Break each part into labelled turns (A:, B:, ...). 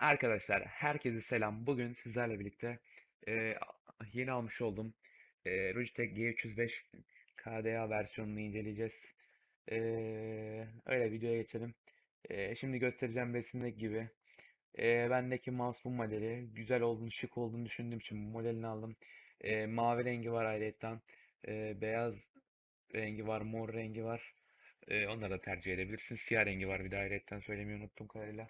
A: Arkadaşlar herkese selam. Bugün sizlerle birlikte e, yeni almış olduğum e, Logitech G305 KDA versiyonunu inceleyeceğiz. E, öyle videoya geçelim. E, şimdi göstereceğim resimdeki gibi. E, bendeki mouse bu modeli. Güzel olduğunu, şık olduğunu düşündüğüm için bu modelini aldım. E, mavi rengi var ayrıca. E, beyaz rengi var, mor rengi var. E, onları da tercih edebilirsiniz. Siyah rengi var bir de ayrıca söylemeyi unuttum kadarıyla.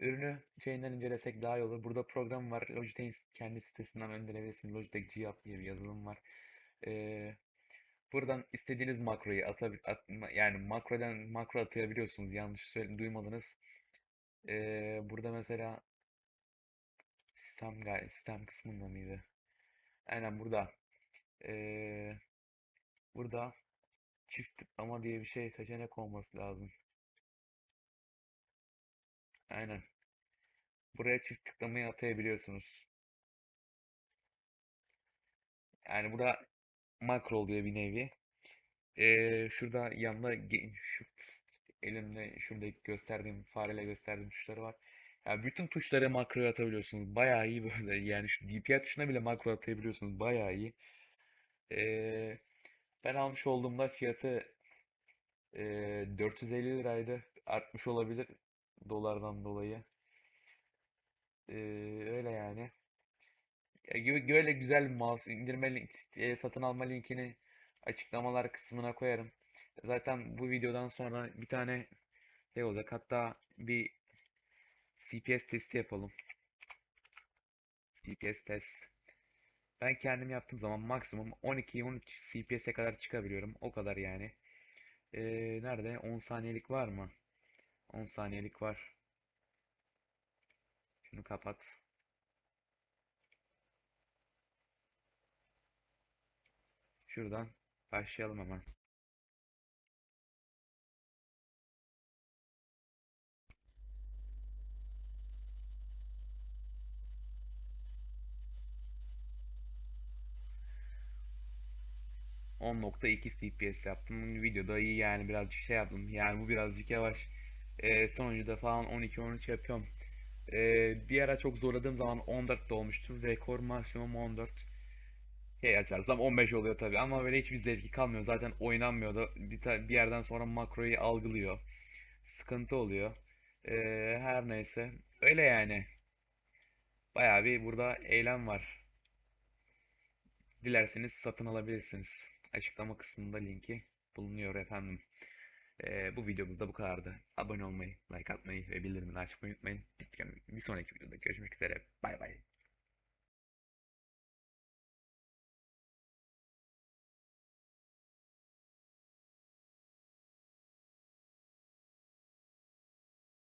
A: Ürünü şeyinden incelesek daha iyi olur. Burada program var. Logitech'in kendi sitesinden indirebilirsiniz. Logitech G App diye bir yazılım var. Ee, buradan istediğiniz makroyu atabil at, yani makrodan makro atayabiliyorsunuz. Yanlış söyle duymadınız. Ee, burada mesela sistem sistem kısmında mıydı? Aynen burada. Ee, burada çift tıklama diye bir şey seçenek olması lazım. Aynen. Buraya çift tıklamayı atayabiliyorsunuz. Yani burada makro oluyor bir nevi. Ee, şurada yanında şu elimde şurada gösterdiğim fareyle gösterdiğim tuşları var. Ya bütün tuşlara makro atabiliyorsunuz. Bayağı iyi böyle. Yani şu DPI tuşuna bile makro atabiliyorsunuz. Bayağı iyi. Ee, ben almış olduğumda fiyatı e, 450 liraydı. Artmış olabilir dolardan dolayı. Ee, öyle yani. Böyle güzel bir mouse indirme link, e, satın alma linkini açıklamalar kısmına koyarım. Zaten bu videodan sonra bir tane şey olacak. Hatta bir CPS testi yapalım. CPS test. Ben kendim yaptığım zaman maksimum 12-13 CPS'e kadar çıkabiliyorum. O kadar yani. Ee, nerede? 10 saniyelik var mı? 10 saniyelik var. Şunu kapat. Şuradan başlayalım hemen. 10.2 FPS yaptım. Videoda iyi yani birazcık şey yaptım. Yani bu birazcık yavaş. Ee, sonuncuda falan 12-13 yapıyorum. Ee, bir ara çok zorladığım zaman 14 olmuştum. Rekor maksimum 14. Şey açarsam 15 oluyor tabii ama böyle hiçbir zevki kalmıyor. Zaten oynanmıyor bir, ta- bir yerden sonra makroyu algılıyor. Sıkıntı oluyor. Ee, her neyse. Öyle yani. Bayağı bir burada eylem var. Dilerseniz satın alabilirsiniz. Açıklama kısmında linki bulunuyor efendim. Ee, bu videomuz da bu kadardı. Abone olmayı, like atmayı ve bildirimleri açmayı unutmayın. Bir sonraki videoda görüşmek üzere. Bay bay.